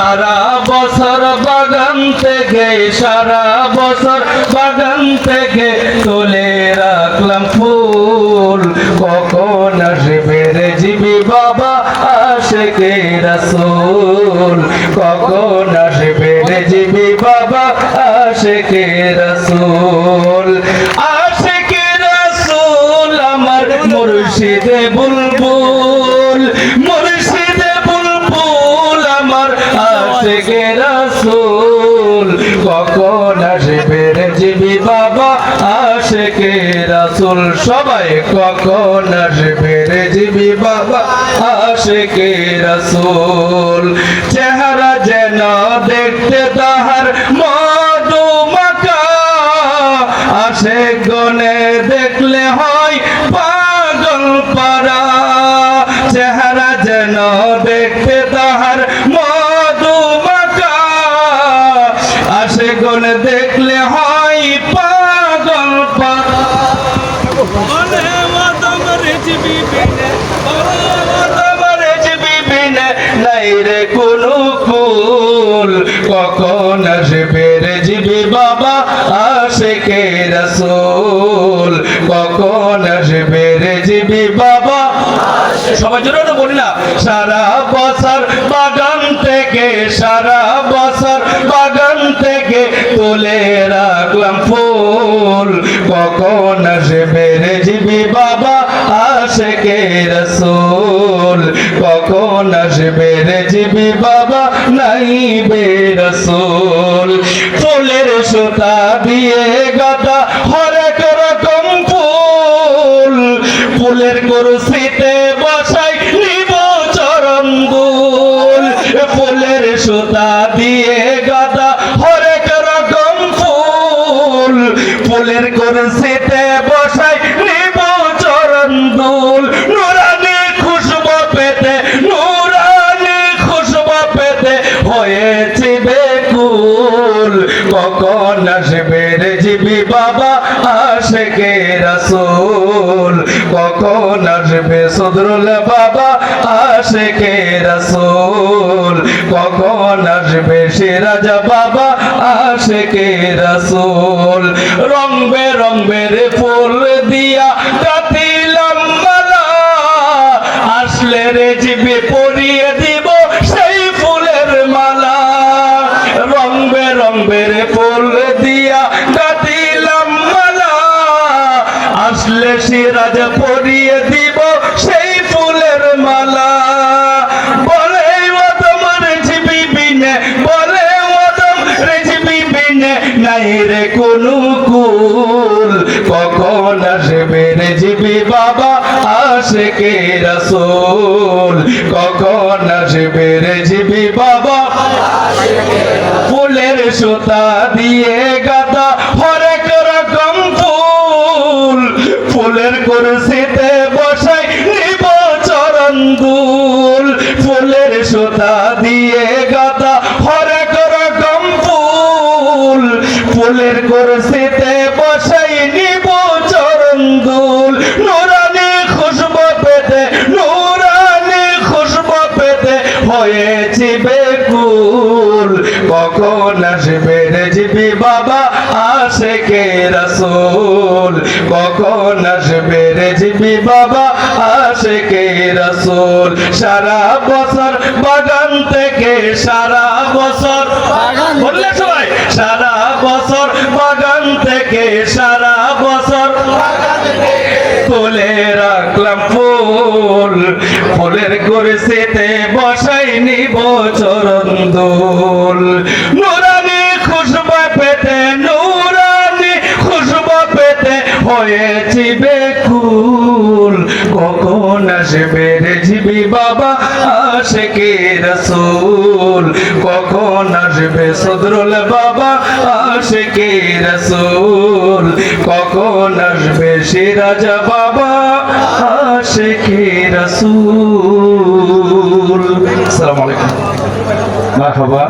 সারা বছর বাগান থেকে, সারা বছর বাগান থেকে তুলে রাখলাম ফুল। কখন আসবে জিবি বাবা আসে কে রসুল? কখন আসবে জিবি বাবা আসে কে রসুল? আশেকে রাসূল? সবাই কখন আসবে রে জিবি বাবা? আশেকে রাসূল? চেহারা যেন দেখতে তাহার মধু মাখা। আসে গনে দেখলে হয় পাগল পারা। চেহারা যেন দেখতে তাহার মধু মাখা। আসে গনে দেখলে হয় কোনো কুল কখন আসবে রে জিবি বাবা? আসে রসুল, কখন আসবে জিবি বাবা? সবার জন্য তো বলি না, সারা বছর বাগান থেকে সারা বছর বাগান থেকে তুলে রাখলাম ফুল। কখন বাবা আসে কে রসুল, কখন আসবে রে জিবি বাবা? নাই বে রসুল। ফুলের সুতা দিয়ে গাদা হরেক রকম ফুল। ফুলের কুরসিতে বসাই নিব চরণ দুল। ফুলের সুতা দিয়ে গাদা হরেক রকম ফুল। ফুলের কুরসিতে বসাই কখন আসবে সদরুল বাবা? আসে কে রসুল। কখন আসবে সিরাজ বাবা? আসে কে রসুল। রং বেরং বেরে ফুল দিয়া কাতিলাম আসলে রে জিবে পরিয়ে আসলে সিরাজ পরিয়ে দিব, সেই ফুলের মালা। বলে তোমার ও তোমার নাই রে কোনো কুল, কখন আসবে রে জিবি বাবা আসে কে রসুল? কখন আসবে বাবা? ফুলের সুতা দিয়ে গাদা দুল ফুলের সোতা দিয়ে গাদা হরেক রকম ফুল ফুলের কুরসিতে বসাই নিব চরঙ্গুল নুরানি খুশবু পেতে, নুরানি খুশবু পেতে, হয়েছি বেকুল। কখন আসবে বাবা? আসে কে রসুল। কখন আসবে বাবা? আসে কে রসুল। সারা বছর বাগান থেকে সারা বছর বললে সবাই সারা বছর বাগান থেকে সারা তুলে রাখলাম ফুল। ফুলের কুরসিতে বসাই নিব চরণ দোল। নুরানি খুশবু পেতে, নুরানি খুশবু পেতে হয়েছি আসবে জিবি বাবা, আসে কে রসুল? কখন আসবে সদরুল বাবা? আসে কে রসুল? কখন আসবে সিরাজা বাবা? আসে কে রসুল? আসসালামু আলাইকুম। মারহাবা।